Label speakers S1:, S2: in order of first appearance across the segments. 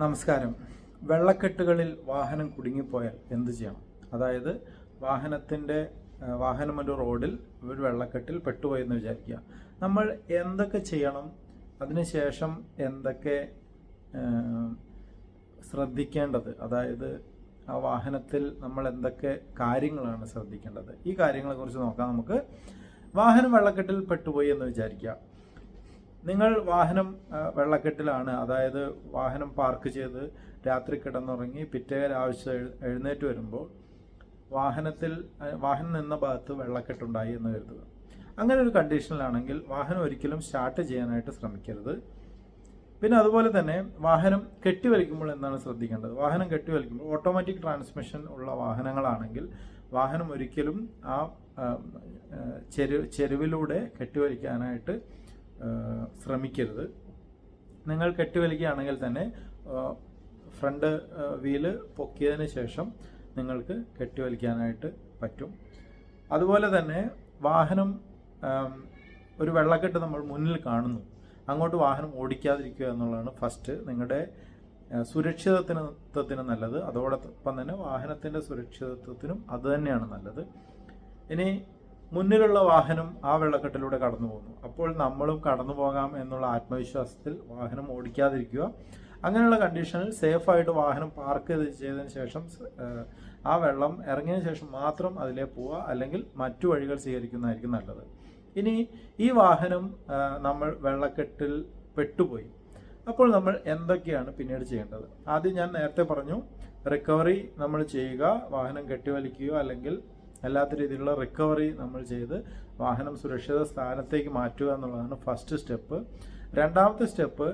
S1: നമസ്കാരം. വെള്ളക്കെട്ടുകളിൽ വാഹനം കുടുങ്ങിപ്പോയാൽ എന്ത് ചെയ്യണം അതായത് വാഹനത്തിന്റെ വാഹനം ഒരു റോഡിൽ ഒരു വെള്ളക്കെട്ടിൽ പെട്ടുപോയെന്ന് വിചാരിക്കുക. നമ്മൾ എന്തൊക്കെ ചെയ്യണം? അതിനുശേഷം എന്തൊക്കെ ശ്രദ്ധിക്കേണ്ടത്? അതായത് ആ വാഹനത്തിൽ നമ്മൾ എന്തൊക്കെ കാര്യങ്ങളാണ് ശ്രദ്ധിക്കേണ്ടത്? ഈ കാര്യങ്ങളെക്കുറിച്ച് നോക്കാം നമുക്ക്. വാഹനം വെള്ളക്കെട്ടിൽ പെട്ടുപോയി എന്ന് വിചാരിക്കുക. നിങ്ങൾ വാഹനം വെള്ളക്കെട്ടിലാണ്. അതായത് വാഹനം പാർക്ക് ചെയ്ത് രാത്രി കിടന്നുറങ്ങി പിറ്റേ ആവശ്യം എഴുന്നേറ്റ് വരുമ്പോൾ വാഹനത്തിൽ വാഹനം നിന്ന ഭാഗത്ത് വെള്ളക്കെട്ടുണ്ടായി എന്ന് കരുതുക. അങ്ങനെ ഒരു കണ്ടീഷനിലാണെങ്കിൽ വാഹനം ഒരിക്കലും സ്റ്റാർട്ട് ചെയ്യാനായിട്ട് ശ്രമിക്കരുത്. പിന്നെ അതുപോലെ തന്നെ വാഹനം കെട്ടിവലിക്കുമ്പോൾ എന്താണ് ശ്രദ്ധിക്കേണ്ടത്? വാഹനം കെട്ടിവലിക്കുമ്പോൾ ഓട്ടോമാറ്റിക് ട്രാൻസ്മിഷൻ ഉള്ള വാഹനങ്ങളാണെങ്കിൽ വാഹനം ഒരിക്കലും ആ ചെരു ചെരുവിലൂടെ കെട്ടിവലിക്കാനായിട്ട് ശ്രമിക്കരുത്. നിങ്ങൾ കെട്ടിവലിക്കുകയാണെങ്കിൽ തന്നെ ഫ്രണ്ട് വീൽ പൊക്കിയതിന് ശേഷം നിങ്ങൾക്ക് കെട്ടിവലിക്കാനായിട്ട് പറ്റും. അതുപോലെ തന്നെ വാഹനം ഒരു വെള്ളക്കെട്ട് നമ്മൾ മുന്നിൽ കാണുന്നു. അങ്ങോട്ട് വാഹനം ഓടിക്കാതിരിക്കുക എന്നുള്ളതാണ് ഫസ്റ്റ് നിങ്ങളുടെ സുരക്ഷിതത്വത്തിന് നല്ലത്. അതോടൊപ്പം തന്നെ വാഹനത്തിന്റെ സുരക്ഷിതത്വത്തിനും അത് തന്നെയാണ് നല്ലത്. ഇനി മുന്നിലുള്ള വാഹനം ആ വെള്ളക്കെട്ടിലൂടെ കടന്നു പോകുന്നു. അപ്പോൾ നമ്മളും കടന്നു പോകാം എന്നുള്ള ആത്മവിശ്വാസത്തിൽ വാഹനം ഓടിക്കാതിരിക്കുക. അങ്ങനെയുള്ള കണ്ടീഷനിൽ സേഫായിട്ട് വാഹനം പാർക്ക് ചെയ്ത് ചെയ്തതിന് ശേഷം ആ വെള്ളം ഇറങ്ങിയതിന് ശേഷം മാത്രം അതിലേ പോവുക. അല്ലെങ്കിൽ മറ്റു വഴികൾ സ്വീകരിക്കുന്നതായിരിക്കും നല്ലത്. ഇനി ഈ വാഹനം നമ്മൾ വെള്ളക്കെട്ടിൽ പെട്ടുപോയി. അപ്പോൾ നമ്മൾ എന്തൊക്കെയാണ് പിന്നീട് ചെയ്യേണ്ടത്? ആദ്യം ഞാൻ നേരത്തെ പറഞ്ഞു റിക്കവറി നമ്മൾ ചെയ്യുക വാഹനം കെട്ടിവലിക്കുകയോ അല്ലെങ്കിൽ അല്ലാത്ത രീതിയിലുള്ള റിക്കവറി നമ്മൾ ചെയ്ത് വാഹനം സുരക്ഷിത സ്ഥാനത്തേക്ക് മാറ്റുക എന്നുള്ളതാണ് ഫസ്റ്റ് സ്റ്റെപ്പ് രണ്ടാമത്തെ സ്റ്റെപ്പ്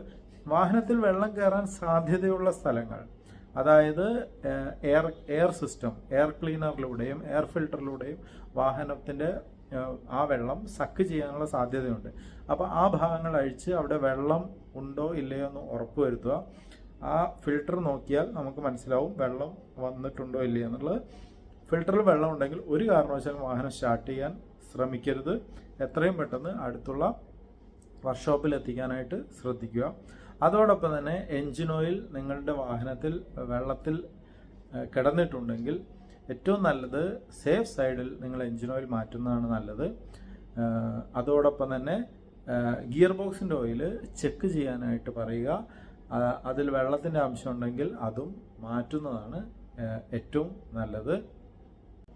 S1: വാഹനത്തിൽ വെള്ളം കയറാൻ സാധ്യതയുള്ള സ്ഥലങ്ങൾ. അതായത് എയർ എയർ സിസ്റ്റം എയർ ക്ലീനറിലൂടെയും എയർ ഫിൽട്ടറിലൂടെയും വാഹനത്തിന്റെ ആ വെള്ളം സക്ക് ചെയ്യാനുള്ള സാധ്യതയുണ്ട്. അപ്പോൾ ആ ഭാഗങ്ങൾ അഴിച്ച് അവിടെ വെള്ളം ഉണ്ടോ ഇല്ലയോ എന്ന് ഉറപ്പ് വരുത്തുക. ആ ഫിൽട്ടർ നോക്കിയാൽ നമുക്ക് മനസ്സിലാവും വെള്ളം വന്നിട്ടുണ്ടോ ഇല്ലയോ എന്നുള്ളത്. ഫിൽറ്ററിൽ വെള്ളം ഉണ്ടെങ്കിൽ ഒരു കാരണവശാലും വാഹനം സ്റ്റാർട്ട് ചെയ്യാൻ ശ്രമിക്കരുത്. എത്രയും പെട്ടെന്ന് അടുത്തുള്ള വർക്ക്ഷോപ്പിൽ എത്തിക്കാനായിട്ട് ശ്രദ്ധിക്കുക. അതോടൊപ്പം തന്നെ എൻജിൻ ഓയിൽ നിങ്ങളുടെ വാഹനത്തിൽ വെള്ളത്തിൽ കിടന്നിട്ടുണ്ടെങ്കിൽ ഏറ്റവും നല്ലത് സേഫ് സൈഡിൽ നിങ്ങൾ എൻജിൻ ഓയിൽ മാറ്റുന്നതാണ് നല്ലത്. അതോടൊപ്പം തന്നെ ഗിയർ ബോക്സിന്റെ ഓയിൽ ചെക്ക് ചെയ്യാനായിട്ട് പറയുക. അതിൽ വെള്ളത്തിന്റെ അംശം ഉണ്ടെങ്കിൽ അതും മാറ്റുന്നതാണ് ഏറ്റവും നല്ലത്.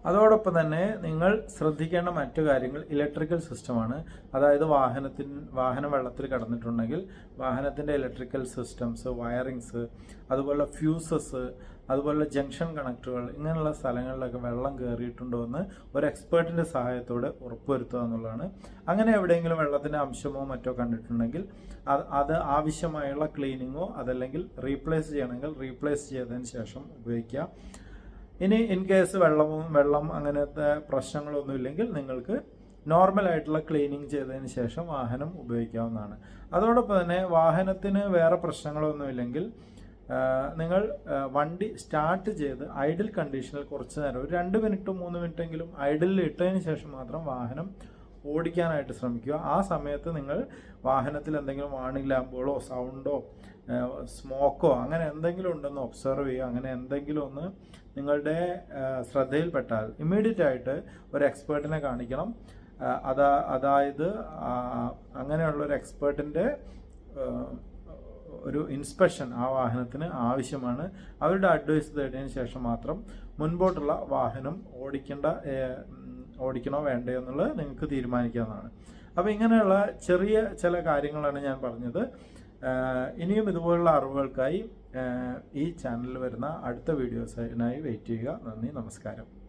S1: അതോടൊപ്പം തന്നെ നിങ്ങൾ ശ്രദ്ധിക്കേണ്ട മറ്റു കാര്യങ്ങൾ ഇലക്ട്രിക്കൽ സിസ്റ്റമാണ്. അതായത് വാഹനത്തിന് വാഹനം വെള്ളത്തിൽ കടന്നിട്ടുണ്ടെങ്കിൽ വാഹനത്തിന്റെ ഇലക്ട്രിക്കൽ സിസ്റ്റംസ് വയറിങ്സ് അതുപോലെ ഫ്യൂസസ് അതുപോലെ ജംഗ്ഷൻ കണക്ടറുകൾ ഇങ്ങനെയുള്ള സ്ഥലങ്ങളിലൊക്കെ വെള്ളം കയറിയിട്ടുണ്ടോ എന്ന് ഒരു എക്സ്പേർട്ടിന്റെ സഹായത്തോടെ ഉറപ്പുവരുത്തുക എന്നുള്ളതാണ്. അങ്ങനെ എവിടെയെങ്കിലും വെള്ളത്തിന്റെ അംശമോ മറ്റോ കണ്ടിട്ടുണ്ടെങ്കിൽ അത് അത് ആവശ്യമായുള്ള ക്ലീനിങ്ങോ അതല്ലെങ്കിൽ റീപ്ലേസ് ചെയ്യണമെങ്കിൽ റീപ്ലേസ് ചെയ്തതിന് ശേഷം ഉപയോഗിക്കുക. ഇനി ഇൻ കേസ് വെള്ളവും വെള്ളം അങ്ങനത്തെ പ്രശ്നങ്ങളൊന്നും ഇല്ലെങ്കിൽ നിങ്ങൾക്ക് നോർമൽ ആയിട്ടുള്ള ക്ലീനിങ് ചെയ്തതിന് ശേഷം വാഹനം ഉപയോഗിക്കാവുന്നതാണ്. അതോടൊപ്പം തന്നെ വാഹനത്തിന് വേറെ പ്രശ്നങ്ങളൊന്നുമില്ലെങ്കിൽ നിങ്ങൾ വണ്ടി സ്റ്റാർട്ട് ചെയ്ത് ഐഡിൽ കണ്ടീഷനിൽ കുറച്ച് നേരം ഒരു രണ്ട് മിനിറ്റും മൂന്ന് മിനിറ്റെങ്കിലും ഐഡിലിട്ടതിന് ശേഷം മാത്രം വാഹനം ഓടിക്കാനായിട്ട് ശ്രമിക്കുക. ആ സമയത്ത് നിങ്ങൾ വാഹനത്തിൽ എന്തെങ്കിലും വാണിംഗ് ലാമ്പുകളോ സൗണ്ടോ സ്മോക്കോ അങ്ങനെ എന്തെങ്കിലും ഉണ്ടെന്ന് ഒബ്സർവ് ചെയ്യുക. അങ്ങനെ എന്തെങ്കിലും ഒന്ന് നിങ്ങളുടെ ശ്രദ്ധയിൽപ്പെട്ടാൽ ഇമ്മീഡിയറ്റ് ആയിട്ട് ഒരു എക്സ്പേർട്ടിനെ കാണിക്കണം. അതാ അതായത് അങ്ങനെയുള്ള ഒരു എക്സ്പേർട്ടിന്റെ ഒരു ഇൻസ്പെക്ഷൻ ആ വാഹനത്തിന് ആവശ്യമാണ്. അവരുടെ അഡ്വൈസ് തേടിയതിന് ശേഷം മാത്രം മുൻപോട്ടുള്ള വാഹനം ഓടിക്കേണ്ട ഓടിക്കണോ വേണ്ടയോ എന്നുള്ളത് നിങ്ങൾക്ക് തീരുമാനിക്കാവുന്നതാണ്. അപ്പോൾ ഇങ്ങനെയുള്ള ചെറിയ ചില കാര്യങ്ങളാണ് ഞാൻ പറഞ്ഞത്. ഇനിയും ഇതുപോലുള്ള അറിവുകൾക്കായി ഈ ചാനലിൽ വരുന്ന അടുത്ത വീഡിയോസിനായി വെയിറ്റ് ചെയ്യുക. നന്ദി നമസ്കാരം.